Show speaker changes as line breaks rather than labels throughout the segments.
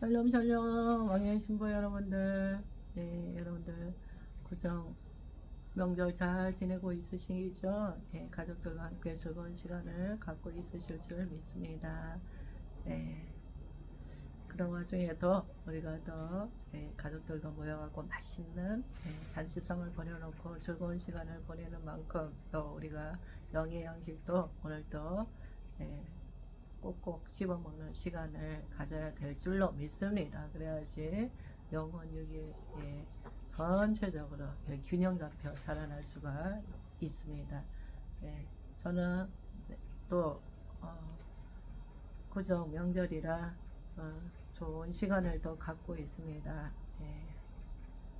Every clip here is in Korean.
샬롬 샬롬 왕의 신부 여러분들 네 여러분들 구정 명절 잘 지내고 있으시죠? 네, 가족들과 함께 즐거운 시간을 갖고 있으실 줄 믿습니다. 네. 그런 와중에도 우리가 또 네, 가족들과 모여갖고 맛있는 네, 잔치성을 보내놓고 즐거운 시간을 보내는 만큼 또 우리가 영의 양식도 오늘도 네, 꼭꼭 씹어 먹는 시간을 가져야 될 줄로 믿습니다. 그래야지 영혼 예, 전체적으로 예, 균형 잡혀 자라날 수가 있습니다. 예, 저는 또 어, 구정 명절이라 어, 좋은 시간을 또 갖고 있습니다. 예,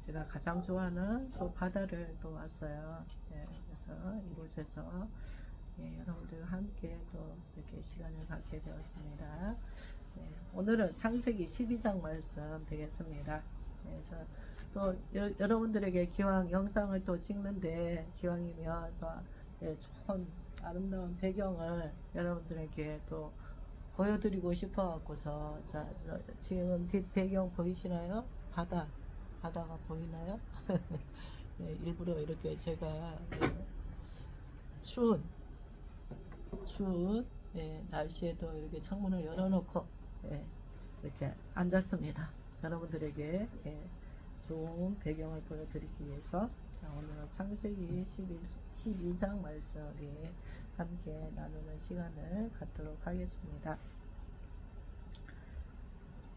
제가 가장 좋아하는 또 바다를 또 왔어요. 예, 그래서 이곳에서 예, 여러분들과 함께 또 이렇게 시간을 갖게 되었습니다. 예, 오늘은 창세기 12장 말씀 되겠습니다. 예, 저또 여 러분들에게 기왕 영상을 또 찍는데 기왕이면 저 예, 좋은 아름다운 배경을 여러분들에게 또 보여드리고 싶어갖고서 자, 저, 지금 뒷 배경 보이시나요? 바다 바다가 보이나요? 예, 일부러 이렇게 제가 예, 추운 추운 예, 날씨에도 이렇게 창문을 열어놓고 예, 이렇게 앉았습니다. 여러분들에게 예, 좋은 배경을 보여드리기 위해서 자, 오늘은 창세기 11, 12장 말씀에 함께 나누는 시간을 갖도록 하겠습니다.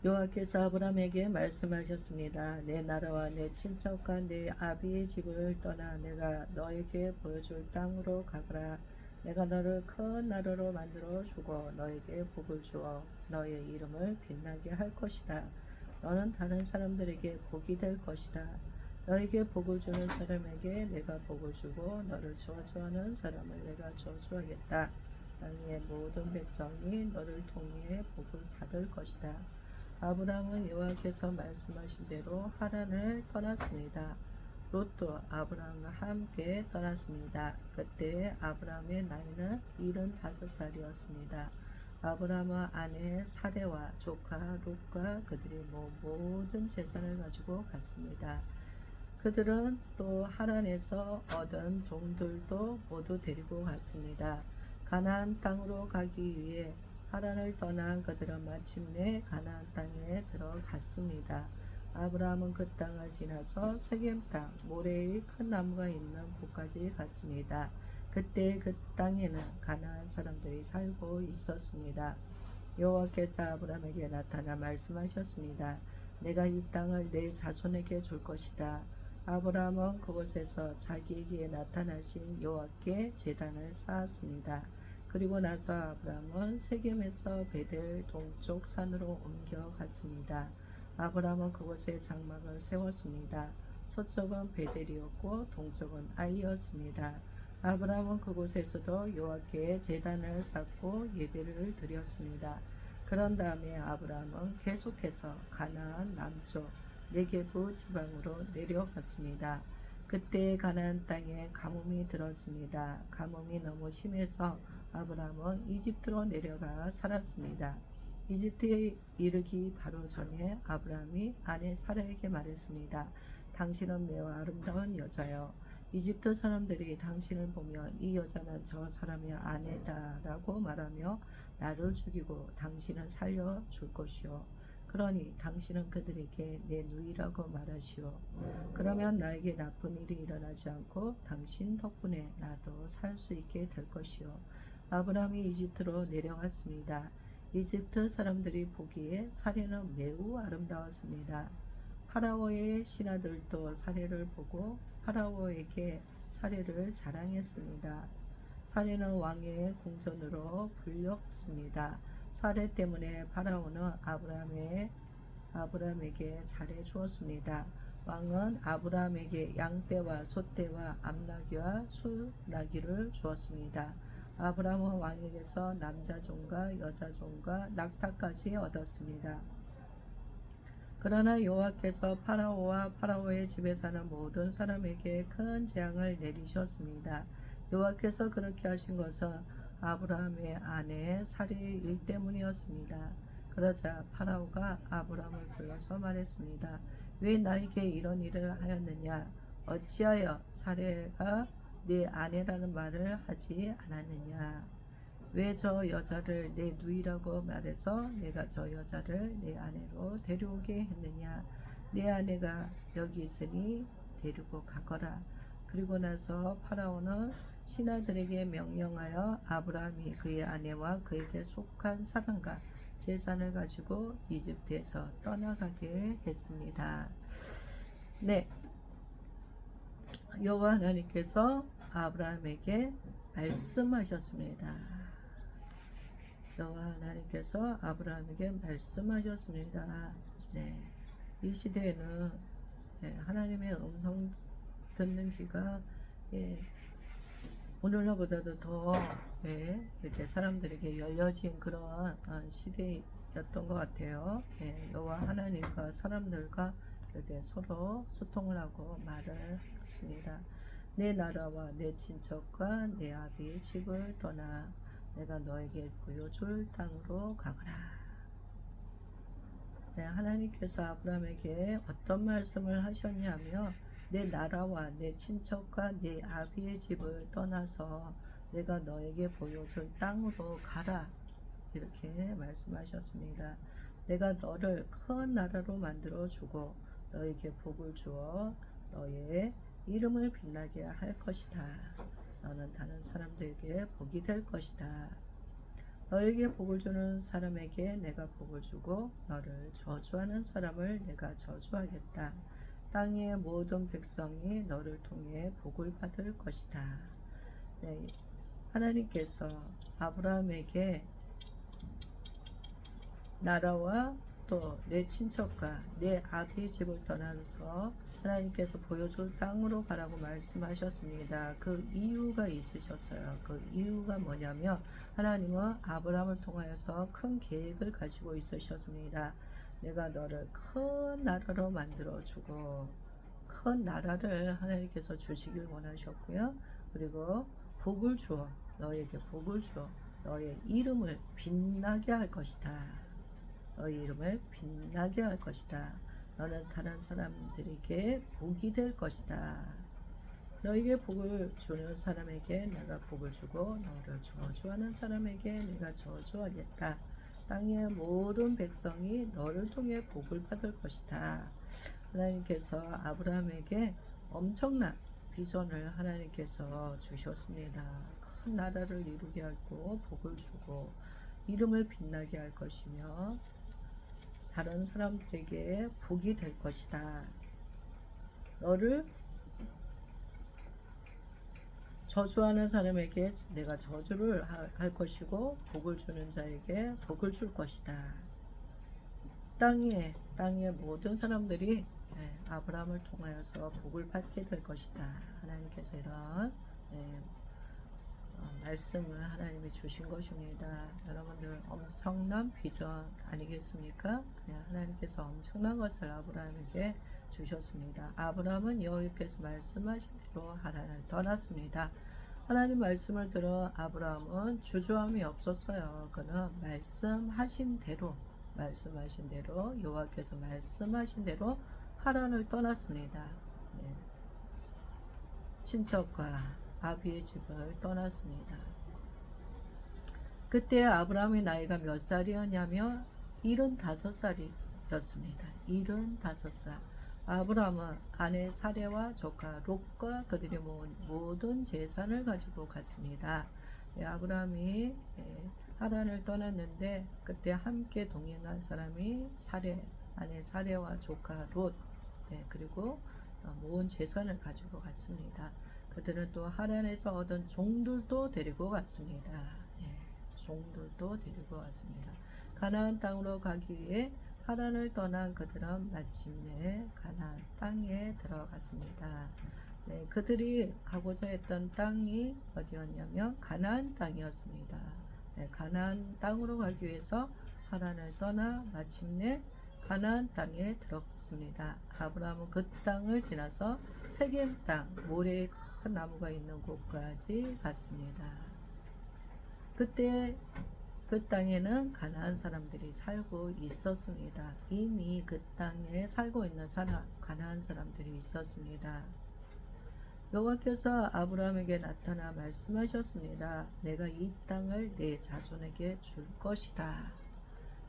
여호와께서 아브라함에게 말씀하셨습니다. 내 나라와 내 친척과 내 아비의 집을 떠나 내가 너에게 보여줄 땅으로 가거라. 내가 너를 큰 나라로 만들어 주고 너에게 복을 주어 너의 이름을 빛나게 할 것이다. 너는 다른 사람들에게 복이 될 것이다. 너에게 복을 주는 사람에게 내가 복을 주고 너를 저주하는 사람을 내가 저주하겠다. 땅의 모든 백성이 너를 통해 복을 받을 것이다. 아브라함은 여호와께서 말씀하신 대로 하란을 떠났습니다. 롯도 아브라함과 함께 떠났습니다. 그때 아브라함의 나이는 75살이었습니다. 아브라함의 아내 사레와 조카 롯과 그들이 모든 재산을 가지고 갔습니다. 그들은 또 하란에서 얻은 종들도 모두 데리고 갔습니다. 가나안 땅으로 가기 위해 하란을 떠난 그들은 마침내 가나안 땅에 들어갔습니다. 아브라함은 그 땅을 지나서 세겜 땅 모래의 큰 나무가 있는 곳까지 갔습니다. 그때 그 땅에는 가나안 사람들이 살고 있었습니다. 여호와께서 아브라함에게 나타나 말씀하셨습니다. 내가 이 땅을 내 자손에게 줄 것이다. 아브라함은 그곳에서 자기에게 나타나신 여호와께 제단을 쌓았습니다. 그리고 나서 아브라함은 세겜에서 베델 동쪽 산으로 옮겨갔습니다. 아브라함은 그곳에 장막을 세웠습니다. 서쪽은 베델이었고 동쪽은 아이였습니다. 아브라함은 그곳에서도 여호와께 제단을 쌓고 예배를 드렸습니다. 그런 다음에 아브라함은 계속해서 가나안 남쪽 네게부 지방으로 내려갔습니다. 그때 가나안 땅에 가뭄이 들었습니다. 가뭄이 너무 심해서 아브라함은 이집트로 내려가 살았습니다. 이집트에 이르기 바로 전에 아브라함이 아내 사라에게 말했습니다. 당신은 매우 아름다운 여자요. 이집트 사람들이 당신을 보면 이 여자는 저 사람의 아내다라고 말하며 나를 죽이고 당신은 살려 줄 것이요. 그러니 당신은 그들에게 내 누이라고 말하시오. 그러면 나에게 나쁜 일이 일어나지 않고 당신 덕분에 나도 살 수 있게 될 것이요. 아브라함이 이집트로 내려갔습니다. 이집트 사람들이 보기에 사례는 매우 아름다웠습니다. 파라오의 신하들도 사례를 보고 파라오에게 사례를 자랑했습니다. 사례는 왕의 궁전으로 불렸습니다. 사례 때문에 파라오는 아브라함의 아브라함에게 잘해 주었습니다. 왕은 아브라함에게 양떼와 소떼와 암나귀와 수나귀를 주었습니다. 아브라함은 왕에게서 남자 종과 여자 종과 낙타까지 얻었습니다. 그러나 여호와께서 파라오와 파라오의 집에 사는 모든 사람에게 큰 재앙을 내리셨습니다. 여호와께서 그렇게 하신 것은 아브라함의 아내 사례의 일 때문이었습니다. 그러자 파라오가 아브라함을 불러서 말했습니다. 왜 나에게 이런 일을 하였느냐? 어찌하여 사례가 내 아내라는 말을 하지 않았느냐? 왜 저 여자를 내 누이라고 말해서 내가 저 여자를 내 아내로 데려오게 했느냐? 내 아내가 여기 있으니 데리고 가거라. 그리고 나서 파라오는 신하들에게 명령하여 아브라함이 그의 아내와 그에게 속한 사람과 재산을 가지고 이집트에서 떠나가게 했습니다. 네. 여호와 하나님께서 아브라함에게 말씀하셨습니다. 여호와 하나님께서 아브라함에게 말씀하셨습니다. 네. 이 시대에는 예, 하나님의 음성 듣는 귀가 예, 오늘날보다도 더 예, 이렇게 사람들에게 열려진 그런 어, 시대였던 것 같아요. 예, 여호와 하나님과 사람들과 이렇게 서로 소통을 하고 말을 했습니다. 내 나라와 내 친척과 내 아비의 집을 떠나 내가 너에게 보여줄 땅으로 가거라. 네, 하나님께서 아브라함에게 어떤 말씀을 하셨냐면 내 나라와 내 친척과 내 아비의 집을 떠나서 내가 너에게 보여줄 땅으로 가라. 이렇게 말씀하셨습니다. 내가 너를 큰 나라로 만들어 주고 너에게 복을 주어 너의 이름을 빛나게 할 것이다. 너는 다른 사람들에게 복이 될 것이다. 너에게 복을 주는 사람에게 내가 복을 주고 너를 저주하는 사람을 내가 저주하겠다. 땅의 모든 백성이 너를 통해 복을 받을 것이다. 네, 하나님께서 아브라함에게 나라와 또 내 친척과 내 아비의 집을 떠나서 하나님께서 보여줄 땅으로 가라고 말씀하셨습니다. 그 이유가 있으셨어요. 그 이유가 뭐냐면 하나님은 아브라함을 통하여서 큰 계획을 가지고 있으셨습니다. 내가 너를 큰 나라로 만들어 주고 큰 나라를 하나님께서 주시길 원하셨고요. 그리고 복을 주어 너에게 복을 주어 너의 이름을 빛나게 할 것이다. 너의 이름을 빛나게 할 것이다. 너는 다른 사람들에게 복이 될 것이다. 너에게 복을 주는 사람에게 내가 복을 주고 너를 저주하는 사람에게 내가 저주하겠다. 땅의 모든 백성이 너를 통해 복을 받을 것이다. 하나님께서 아브라함에게 엄청난 비전을 하나님께서 주셨습니다. 큰 나라를 이루게 하고 복을 주고 이름을 빛나게 할 것이며 다른 사람들에게 복이 될 것이다. 너를 저주하는 사람에게 내가 저주를 하- 할 것이고 복을 주는 자에게 복을 줄 것이다. 땅에 땅의 모든 사람들이 예, 아브라함을 통하여서 복을 받게 될 것이다. 하나님께서 이런 예, 어, 말씀을 하나님이 주신 것입니다. 여러분들 엄청난 비전 아니겠습니까? 예, 하나님께서 엄청난 것을 아브라함에게 주셨습니다. 아브라함은 여호와께서 말씀하신 대로 하나님을 떠났습니다. 하나님 말씀을 들어 아브라함은 주저함이 없었어요. 그는 말씀하신 대로 말씀하신 대로 여호와께서 말씀하신 대로 하란을 떠났습니다. 예. 친척과 아비의 집을 떠났습니다. 그때 아브라함의 나이가 몇 살이었냐면 75살이었습니다. 75살. 아브라함은 아내 사례와 조카 롯과 그들이 모은 모든 재산을 가지고 갔습니다. 예, 아브라함이 예, 하란을 떠났는데 그때 함께 동행한 사람이 사례, 아내 사례와 조카 롯, 네, 그리고 어, 모은 재산을 가지고 갔습니다. 그들은 또 하란에서 얻은 종들도 데리고 갔습니다. 예, 종들도 데리고 갔습니다. 가나안 땅으로 가기 위해 하란을 떠난 그들은 마침내 가나안 땅에 들어갔습니다. 네, 그들이 가고자 했던 땅이 어디였냐면 가나안 땅이었습니다. 네, 가나안 땅으로 가기 위해서 하란을 떠나 마침내 가나안 땅에 들어갔습니다. 아브라함은 그 땅을 지나서 세겜 땅, 모래의 큰 나무가 있는 곳까지 갔습니다. 그때 그 땅에는 가나안 사람들이 살고 있었습니다. 이미 그 땅에 살고 있는 사람, 가나안 사람들이 있었습니다. 여호와께서 아브라함에게 나타나 말씀하셨습니다. 내가 이 땅을 내 자손에게 줄 것이다.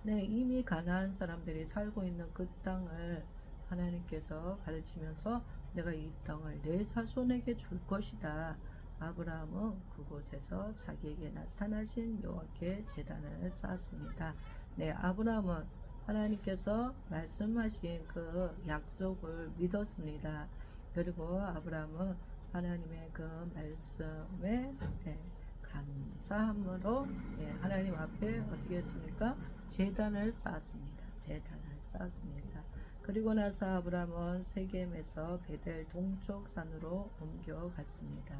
네, 이미 가나안 사람들이 살고 있는 그 땅을 하나님께서 가르치면서 내가 이 땅을 내 자손에게 줄 것이다. 아브라함은 그곳에서 자기에게 나타나신 여호와께 제단을 쌓았습니다. 네, 아브라함은 하나님께서 말씀하신 그 약속을 믿었습니다. 그리고 아브라함은 하나님의 그 말씀에 예, 감사함으로 예, 하나님 앞에 어떻게 했습니까? 제단을 쌓았습니다. 제단을 쌓았습니다. 그리고 나서 아브라함은 세겜에서 베델 동쪽 산으로 옮겨갔습니다.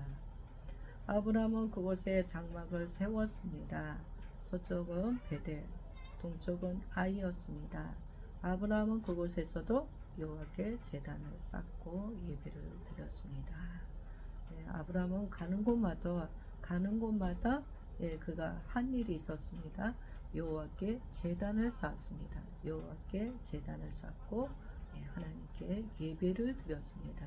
아브라함은 그곳에 장막을 세웠습니다. 서쪽은 베델, 동쪽은 아이였습니다. 아브라함은 그곳에서도 여호와께 제단을 쌓고 예배를 드렸습니다. 예, 아브라함은 가는 곳마다 가는 곳마다 예, 그가 한 일이 있었습니다. 여호와께 제단을 쌓았습니다. 여호와께 제단을 쌓고 예, 하나님께 예배를 드렸습니다.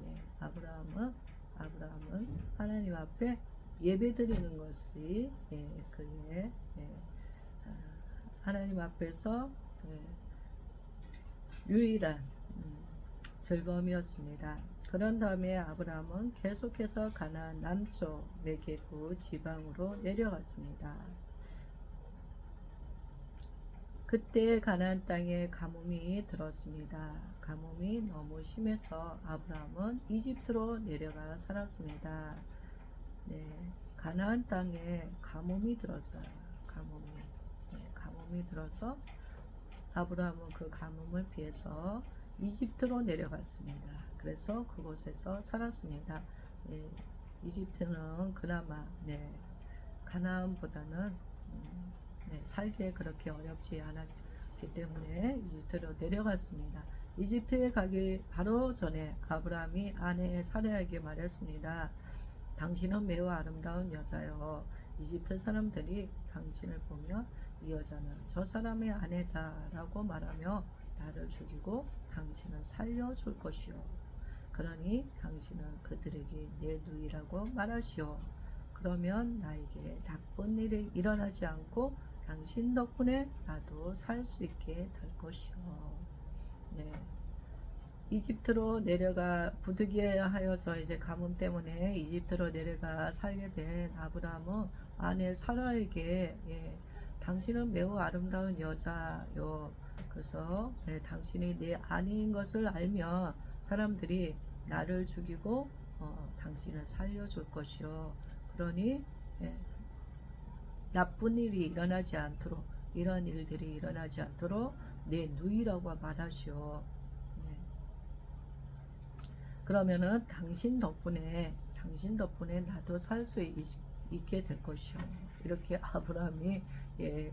예, 아브라함은 아브라함은 하나님 앞에 예배 드리는 것이 예, 그의 예, 아, 하나님 앞에서 예, 유일한 음, 즐거움이었습니다. 그런 다음에 아브라함은 계속해서 가나안 남쪽 네게부 지방으로 내려갔습니다. 그때 가나안 땅에 가뭄이 들었습니다. 가뭄이 너무 심해서 아브라함은 이집트로 내려가 살았습니다. 네, 가나안 땅에 가뭄이 들었어요. 가뭄이 네, 가뭄이 들어서 아브라함은 그 가뭄을 피해서 이집트로 내려갔습니다. 그래서 그곳에서 살았습니다. 예, 이집트는 그나마 네, 가나안보다는 음, 네, 살기에 그렇게 어렵지 않았기 때문에 이집트로 내려갔습니다. 이집트에 가기 바로 전에 아브라함이 아내 사레에게 말했습니다. 당신은 매우 아름다운 여자요. 이집트 사람들이 당신을 보며 이 여자는 저 사람의 아내다라고 말하며 나를 죽이고 당신은 살려줄 것이요. 그러니 당신은 그들에게 내 누이라고 말하시오. 그러면 나에게 나쁜 일이 일어나지 않고 당신 덕분에 나도 살 수 있게 될 것이요. 네. 이집트로 내려가 부득이하여서 이제 가뭄 때문에 이집트로 내려가 살게 된 아브라함은 아내 사라에게 예, 당신은 매우 아름다운 여자요. 그래서 예, 당신이 내 아내인 것을 알면 사람들이 나를 죽이고 어, 당신을 살려줄 것이요. 그러니 예, 나쁜 일이 일어나지 않도록 이런 일들이 일어나지 않도록 내 누이라고 말하시오. 네. 그러면은 당신 덕분에 당신 덕분에 나도 살 수 있게 될 것이오. 이렇게 아브라함이 예,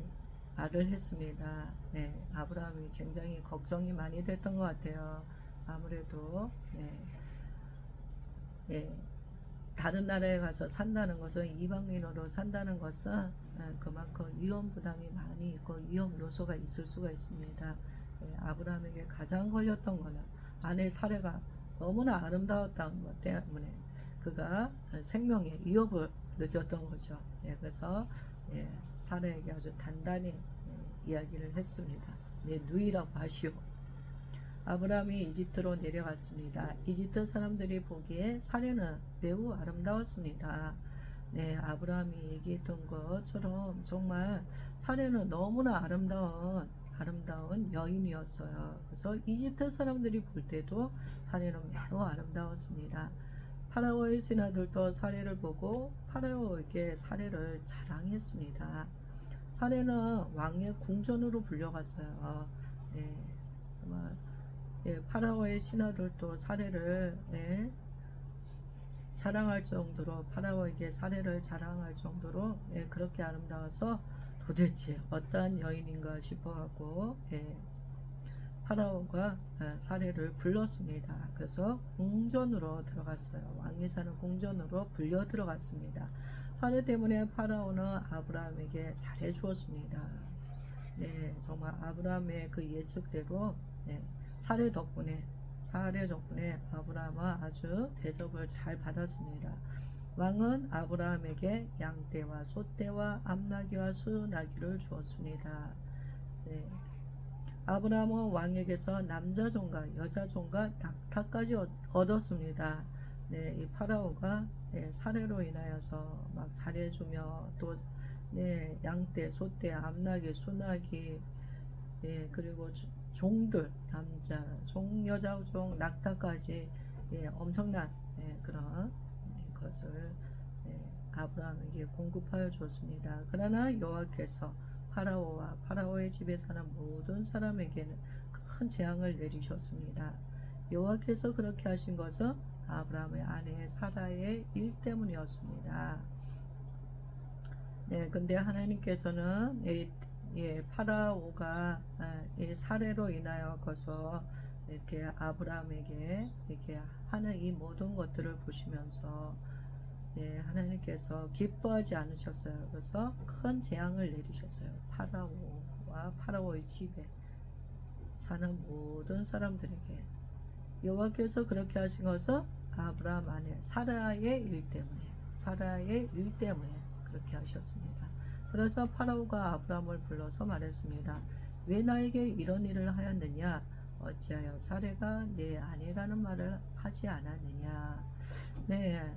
말을 했습니다. 네, 아브라함이 굉장히 걱정이 많이 됐던 것 같아요. 아무래도 네, 예, 다른 나라에 가서 산다는 것은 이방인으로 산다는 것은 예, 그만큼 위험 부담이 많이 있고 위험 요소가 있을 수가 있습니다. 예, 아브라함에게 가장 걸렸던 것은 아내 사례가 너무나 아름다웠다는 것 때문에 그가 생명의 위협을 느꼈던 거죠. 예, 그래서 예, 사례에게 아주 단단히 예, 이야기를 했습니다. 내 누이라고 하시오. 아브라함이 이집트로 내려갔습니다. 이집트 사람들이 보기에 사례는 매우 아름다웠습니다. 네, 아브라함이 얘기했던 것처럼 정말 사례는 너무나 아름다운 아름다운 여인이었어요. 그래서 이집트 사람들이 볼 때도 사례는 매우 아름다웠습니다. 파라오의 신하들도 사례를 보고 파라오에게 사례를 자랑했습니다. 사례는 왕의 궁전으로 불려갔어요. 네, 정말 예, 파라오의 신하들도 사례를 예, 자랑할 정도로 파라오에게 사례를 자랑할 정도로 예, 그렇게 아름다워서 도대체 어떠한 여인인가 싶어하고 예, 파라오가 예, 사례를 불렀습니다. 그래서 궁전으로 들어갔어요. 왕이 사는 궁전으로 불려 들어갔습니다. 사례 때문에 파라오는 아브라함에게 잘해 주었습니다. 네, 정말 아브라함의 그 예측대로 네, 사례 덕분에 사례 덕분에 아브라함은 아주 대접을 잘 받았습니다. 왕은 아브라함에게 양떼와 소떼와 암나귀와 수나귀를 주었습니다. 네. 아브라함은 왕에게서 남자 종과 여자 종과 낙타까지 얻- 얻었습니다. 네, 이 파라오가 네, 사례로 인하여서 막 잘해주며 또 네, 양떼, 소떼, 암나귀, 수나귀, 예, 그리고 주- 종들, 남자, 종, 여자 종, 낙타까지 예, 엄청난 예, 그런 예, 것을 예, 아브라함에게 공급하여 줬습니다. 그러나 여호와께서 파라오와 파라오의 집에 사는 모든 사람에게는 큰 재앙을 내리셨습니다. 여호와께서 그렇게 하신 것은 아브라함의 아내 사라의 일 때문이었습니다. 네, 근데 하나님께서는 이, 예, 파라오가 아, 이 사례로 인하여서 이렇게 아브라함에게 이렇게 하는 이 모든 것들을 보시면서 예, 하나님께서 기뻐하지 않으셨어요. 그래서 큰 재앙을 내리셨어요. 파라오와 파라오의 집에 사는 모든 사람들에게 여호와께서 그렇게 하신 것은 아브라함 안에 사라의 일 때문에 사라의 일 때문에 그렇게 하셨습니다. 그러자 파라오가 아브라함을 불러서 말했습니다. 왜 나에게 이런 일을 하였느냐? 어찌하여 사례가 내 아내라는 말을 하지 않았느냐? 네,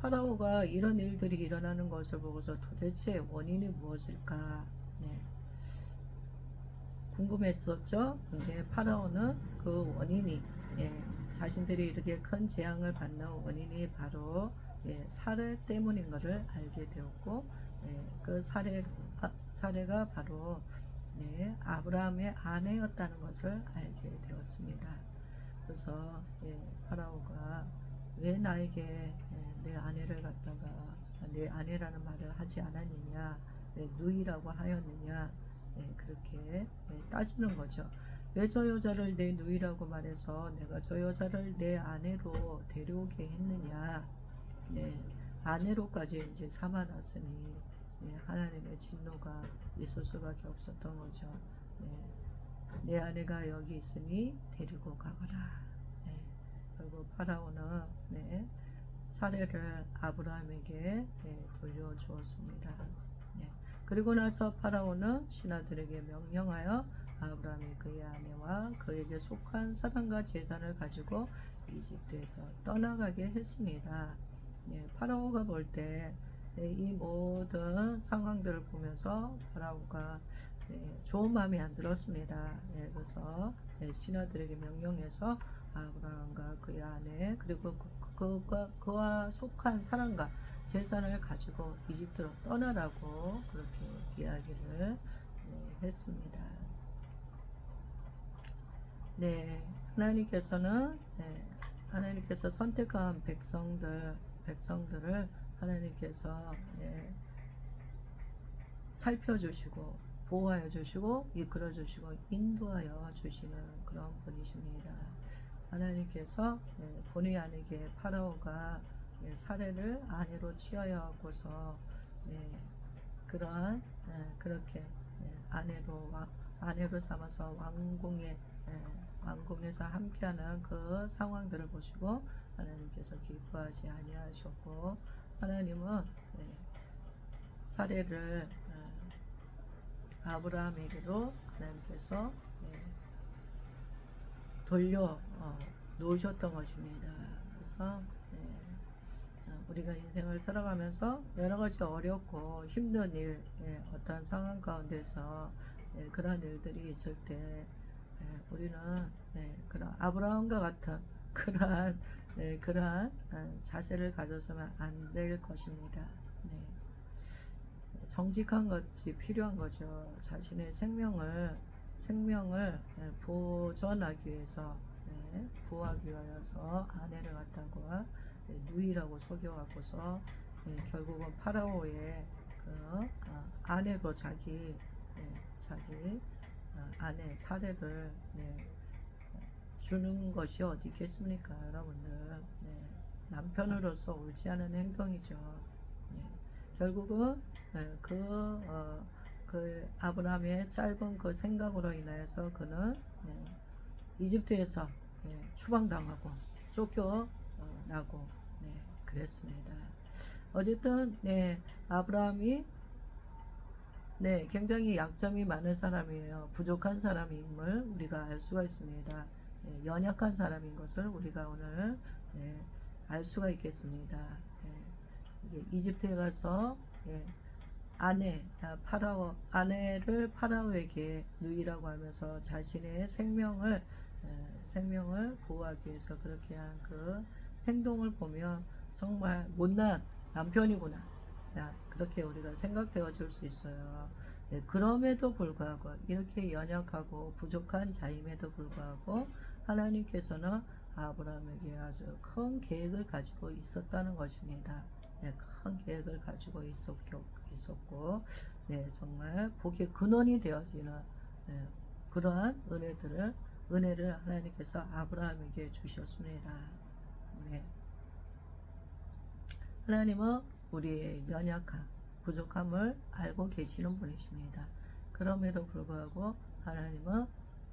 파라오가 이런 일들이 일어나는 것을 보고서 도대체 원인이 무엇일까? 네. 궁금했었죠. 근데 파라오는 그 원인이 예, 자신들이 이렇게 큰 재앙을 받는 원인이 바로 예, 사례 때문인 것을 알게 되었고 예, 그 사례가 사례가 바로 네, 아브라함의 아내였다는 것을 알게 되었습니다. 그래서 예, 파라오가 왜 나에게 예, 내 아내를 갖다가 내 아내라는 말을 하지 않았느냐, 왜 누이라고 하였느냐, 예, 그렇게 예, 따지는 거죠. 왜 저 여자를 내 누이라고 말해서 내가 저 여자를 내 아내로 데려오게 했느냐, 네, 아내로까지 이제 삼아놨으니 네, 하나님의 진노가 있을 수밖에 없었던 거죠. 네, 내 아내가 여기 있으니 데리고 가거라. 네, 결국 파라오는 네, 사례를 아브라함에게 네, 돌려주었습니다. 네, 그리고 나서 파라오는 신하들에게 명령하여 아브라함이 그의 아내와 그에게 속한 사람과 재산을 가지고 이집트에서 떠나가게 했습니다. 예, 파라오가 볼때 이 모든 상황들을 보면서 파라오가 예, 좋은 마음이 안 들었습니다. 예, 그래서 예, 신하들에게 명령해서 아브라함과 그의 아내 그리고 그, 그가 그와 속한 사람과 재산을 가지고 이집트로 떠나라고 그렇게 이야기를 네, 했습니다. 네, 하나님께서는 네, 하나님께서 선택한 백성들 백성들을 하나님께서 네, 살펴주시고 보호하여 주시고 이끌어 주시고 인도하여 주시는 그런 분이십니다. 하나님께서 네, 본의 아니게 파라오가 네, 사례를 아내로 취하여 갖고서 네, 그러한 네, 그렇게 네, 아내로 와, 아내로 삼아서 왕궁에 네, 왕궁에서 함께하는 그 상황들을 보시고 하나님께서 기뻐하지 아니하셨고 하나님은 네, 사례를 어, 아브라함에게로 하나님께서 네, 돌려 어, 놓으셨던 것입니다. 그래서 네, 어, 우리가 인생을 살아가면서 여러 가지 어렵고 힘든 일, 예, 어떤 상황 가운데서 예, 그러한 일들이 있을 때 예, 우리는 예, 그런 아브라함과 같은 그러한 예, 그러한 어, 자세를 가져서는 안 될 것입니다. 네. 정직한 것이 필요한 거죠. 자신의 생명을 생명을 예, 보존하기 위해서 예, 보호하기 위해서 아내를 갖다가 예, 누이라고 속여갖고서 예, 결국은 파라오의 그 어, 아내로 자기 예, 자기 어, 아내 사례를 네, 주는 것이 어디 있겠습니까, 여러분들? 네, 남편으로서 옳지 않은 행동이죠. 네, 결국은 예, 그, 어, 그 아브라함의 짧은 그 생각으로 인하여서 그는 예, 이집트에서 예, 추방당하고 쫓겨나고 네, 그랬습니다. 어쨌든 네, 아브라함이 네, 굉장히 약점이 많은 사람이에요. 부족한 사람임을 우리가 알 수가 있습니다. 예, 연약한 사람인 것을 우리가 오늘 예, 알 수가 있겠습니다. 예, 이집트에 가서 예, 아내 아, 파라오 아내를 파라오에게 누이라고 하면서 자신의 생명을 예, 생명을 보호하기 위해서 그렇게 한 그 행동을 보면 정말 못난 남편이구나. 야, 그렇게 우리가 생각되어 줄 수 있어요. 예, 그럼에도 불구하고 이렇게 연약하고 부족한 자임에도 불구하고 하나님께서는 아브라함에게 아주 큰 계획을 가지고 있었다는 것입니다. 네, 큰 계획을 가지고 있었고, 네, 정말 복의 근원이 되어지는 네, 그러한 은혜들을 은혜를 하나님께서 아브라함에게 주셨습니다. 네. 하나님은 우리의 연약함, 부족함을 알고 계시는 분이십니다. 그럼에도 불구하고 하나님은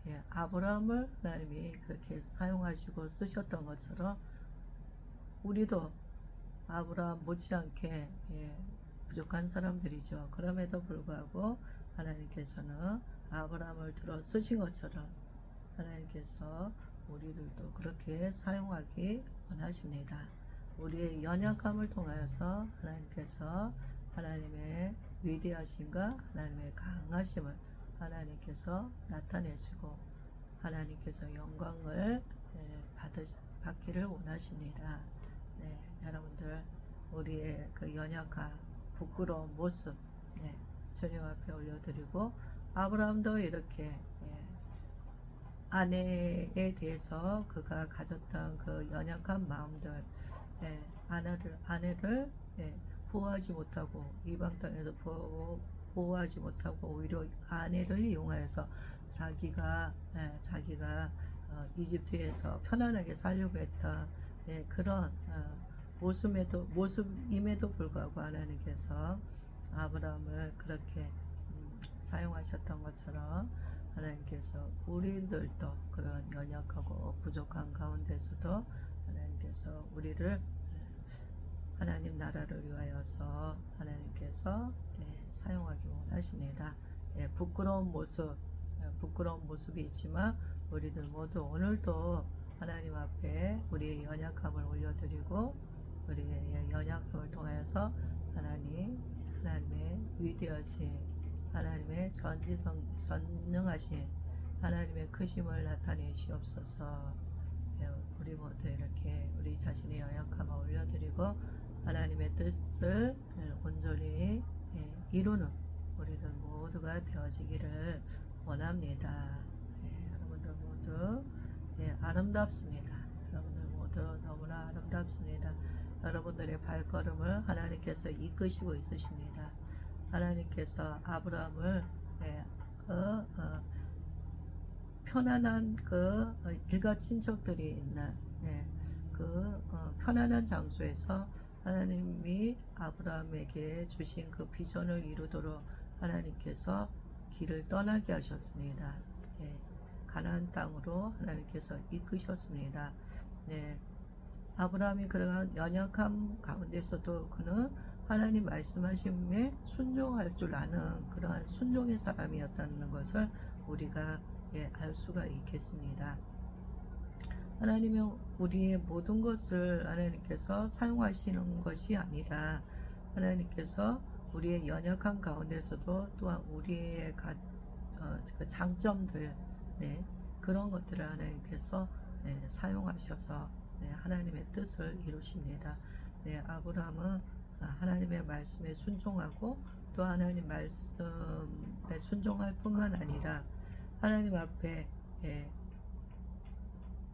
예, 아브라함을 하나님이 그렇게 사용하시고 쓰셨던 것처럼 우리도 아브라함 못지않게 예, 부족한 사람들이죠. 그럼에도 불구하고 하나님께서는 아브라함을 들어 쓰신 것처럼 하나님께서 우리들도 그렇게 사용하기 원하십니다. 우리의 연약함을 통하여서 하나님께서 하나님의 위대하신가 하나님의 강하심을 하나님께서 나타내시고 하나님께서 영광을 예, 받으, 받기를 원하십니다. 네, 여러분들 우리의 그 연약한 부끄러운 모습 네, 주님 앞에 올려드리고 아브라함도 이렇게 예, 아내에 대해서 그가 가졌던 그 연약한 마음들 예, 아내를 아내를 예, 보호하지 못하고 이방 땅에서 보호, 보호하지 못하고 오히려 아내를 이용하여서 자기가 예, 자기가 어, 이집트에서 편안하게 살려고 했던 예, 그런 어, 모습에도 모습임에도 불구하고 하나님께서 아브라함을 그렇게 음, 사용하셨던 것처럼 하나님께서 우리들도 그런 연약하고 부족한 가운데서도 하나님께서 우리를 하나님 나라를 위하여서 하나님께서 예, 사용하기 원하십니다. 예, 부끄러운 모습, 예, 부끄러운 모습이 있지만 우리들 모두 오늘도 하나님 앞에 우리의 연약함을 올려드리고 우리의 연약함을 통하여서 하나님, 하나님의 위대하신 하나님의 전지성, 전능하신 하나님의 크심을 나타내시옵소서. 예, 우리 모두 이렇게 우리 자신의 연약함을 올려드리고 하나님의 뜻을 예, 온전히 예, 이루는 우리들 모두가 되어지기를 원합니다. 예, 여러분들 모두 예, 아름답습니다. 여러분들 모두 너무나 아름답습니다. 여러분들의 발걸음을 하나님께서 이끄시고 있으십니다. 하나님께서 아브라함을 예, 그 어, 편안한 그 어, 일가 친척들이 있는 예, 그 어, 편안한 장소에서 하나님이 아브라함에게 주신 그 비전을 이루도록 하나님께서 길을 떠나게 하셨습니다. 예, 가나안 땅으로 하나님께서 이끄셨습니다. 네, 아브라함이 그러한 연약함 가운데서도 그는 하나님 말씀하심에 순종할 줄 아는 그러한 순종의 사람이었다는 것을 우리가 예, 알 수가 있겠습니다. 하나님은 우리의 모든 것을 하나님께서 사용하시는 것이 아니라 하나님께서 우리의 연약한 가운데서도 또한 우리의 가, 어, 그 장점들 네, 그런 것들을 하나님께서 네, 사용하셔서 네, 하나님의 뜻을 이루십니다. 네, 아브라함은 하나님의 말씀에 순종하고 또 하나님 말씀에 순종할 뿐만 아니라 하나님 앞에 예,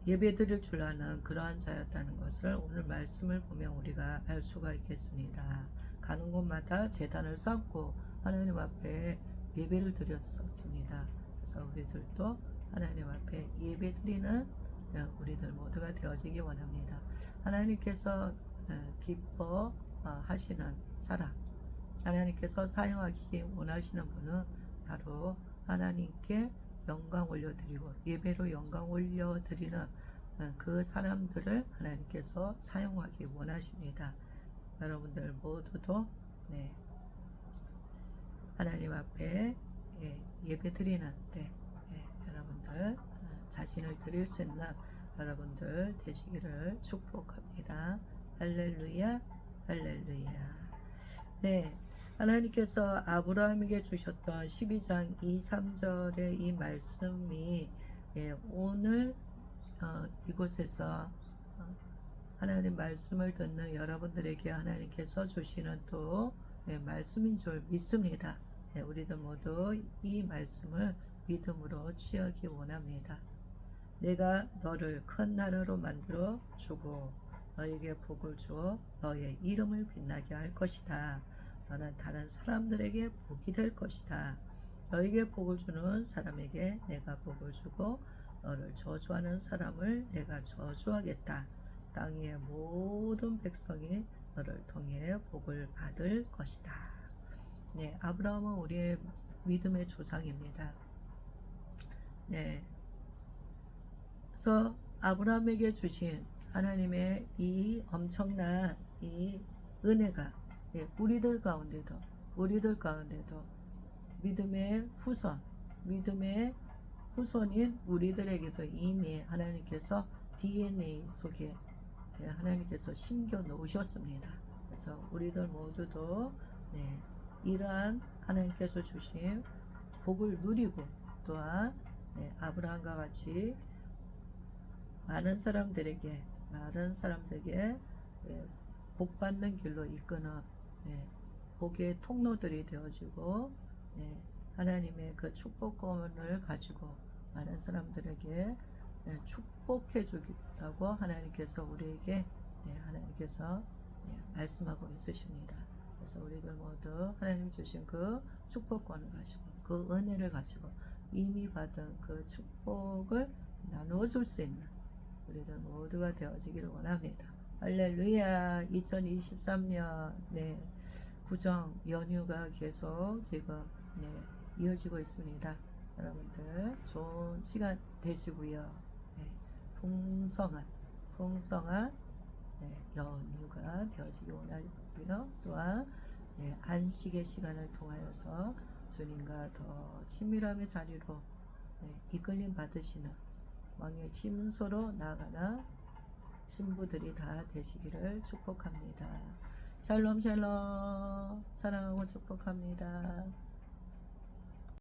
예배드릴 줄 아는 그러한 자였다는 것을 오늘 말씀을 보면 우리가 알 수가 있겠습니다. 가는 곳마다 재단을 쌓고 하나님 앞에 예배를 드렸었습니다. 그래서 우리들도 하나님 앞에 예배 드리는 어, 우리들 모두가 되어지기 원합니다. 하나님께서 어, 기뻐 어, 하시는 사람, 하나님께서 사용하기 원하시는 분은 바로 하나님께 영광 올려드리고 예배로 영광 올려드리는 어, 그 사람들을 하나님께서 사용하기 원하십니다. 여러분들 모두도 네, 하나님 앞에 예, 예배 드리는 때 예, 여러분들 어, 자신을 드릴 수 있는 여러분들 되시기를 축복합니다. 할렐루야, 할렐루야. 네, 하나님께서 아브라함에게 주셨던 12장 2, 3절의 이 말씀이 예, 오늘 어, 이곳에서 어, 하나님 말씀을 듣는 여러분들에게 하나님께서 주시는 또 예, 말씀인 줄 믿습니다. 예, 우리들 모두 이 말씀을 믿음으로 취하기 원합니다. 내가 너를 큰 나라로 만들어 주고 너에게 복을 주어 너의 이름을 빛나게 할 것이다. 너는 다른 사람들에게 복이 될 것이다. 너에게 복을 주는 사람에게 내가 복을 주고 너를 저주하는 사람을 내가 저주하겠다. 땅 위의 모든 백성이 너를 통해 복을 받을 것이다. 네, 아브라함은 우리의 믿음의 조상입니다. 네. 그래서 아브라함에게 주신 하나님의 이 엄청난 이 은혜가 예, 우리들 가운데도 우리들 가운데도 믿음의 후손, 믿음의 후손인 우리들에게도 이미 하나님께서 DNA 속에 예, 하나님께서 심겨 놓으셨습니다. 그래서 우리들 모두도 네, 이러한 하나님께서 주신 복을 누리고 또한 네, 아브라함과 같이 많은 사람들에게 많은 사람들에게 예, 복 받는 길로 이끄는 예, 복의 통로들이 되어지고 예, 하나님의 그 축복권을 가지고 많은 사람들에게 예, 축복해 주기라고 하나님께서 우리에게 예, 하나님께서 예, 말씀하고 있으십니다. 그래서 우리들 모두 하나님 주신 그 축복권을 가지고 그 은혜를 가지고 이미 받은 그 축복을 나누어 줄 수 있는 우리들 모두가 되어지기를 원합니다. 할렐루야 2023년 네, 구정 연휴가 계속 지금 네, 이어지고 있습니다. 여러분들 좋은 시간 되시고요. 네, 풍성한 풍성한 네, 연휴가 되어지기 원하고요. 또한 네, 안식의 시간을 통하여서 주님과 더 친밀함의 자리로 네, 이끌림 받으시는 왕의 침소로 나아가는 신부들이 다 되시기를 축복합니다. 샬롬 샬롬 사랑하고 축복합니다.